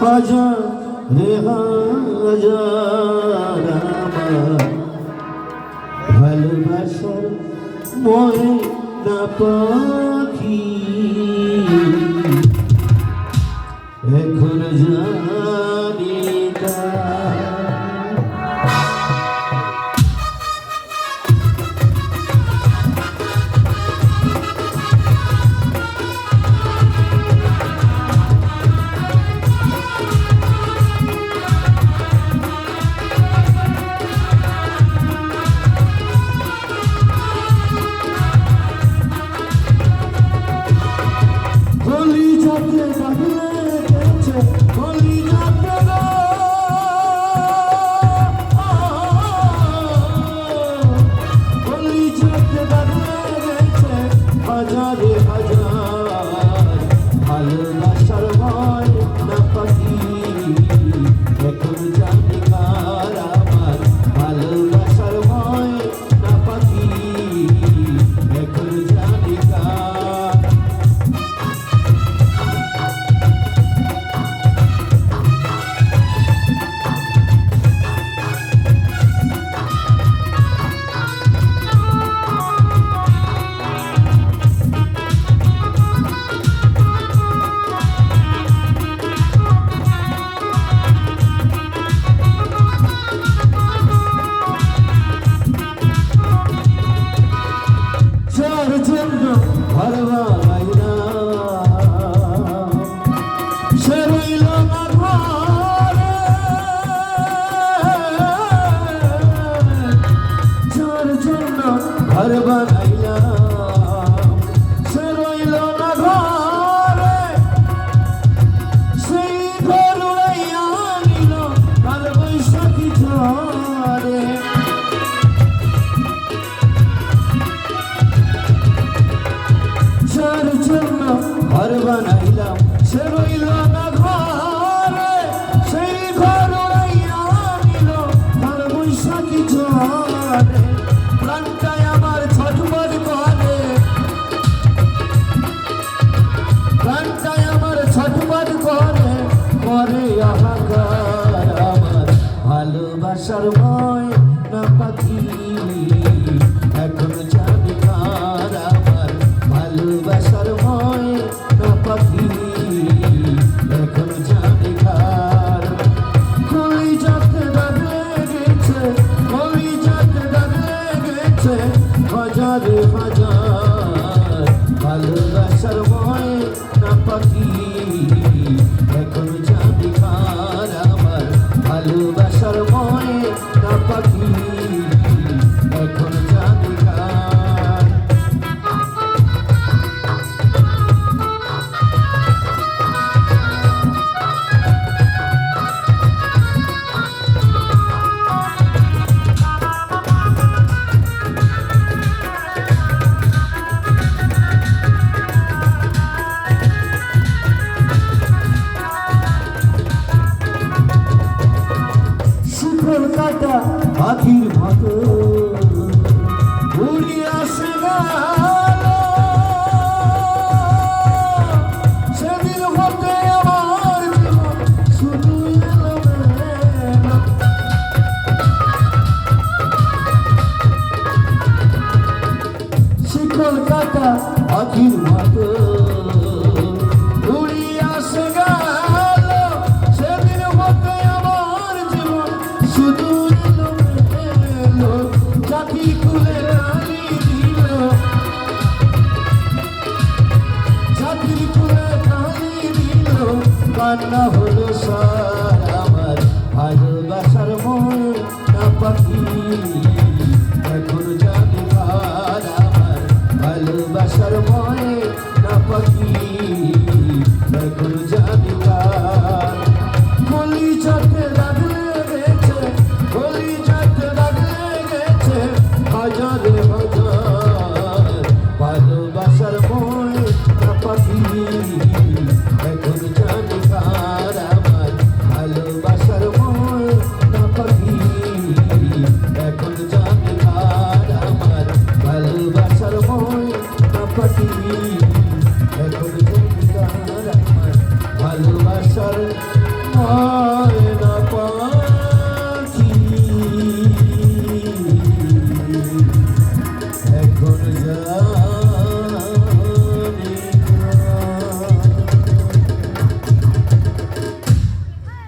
হাজার রে হাজার ভালোবাসার ময়না পাখি এখন জানি তা பரவாயில்ல ঘর বানাইলাম। সে রইল না ঘরে, সেই ঘর উড়াইয়া নিল তার প্রাণটাই আমার ছটমট করে। প্রাণটাই আমার ছটমট করে। করে আমার ভালোবাসার ভয় হাজারে শিকল কাটা পাখির মতো আসে গেল সেদিন হতে আমার শুধু। শিকল কাটা মতো কান্না হলো সার আমার ভালোবাসার মন না পাখি এখন জানি কার আমার ভালোবাসার মনে না পাখি এখন এখন ভালোবাসার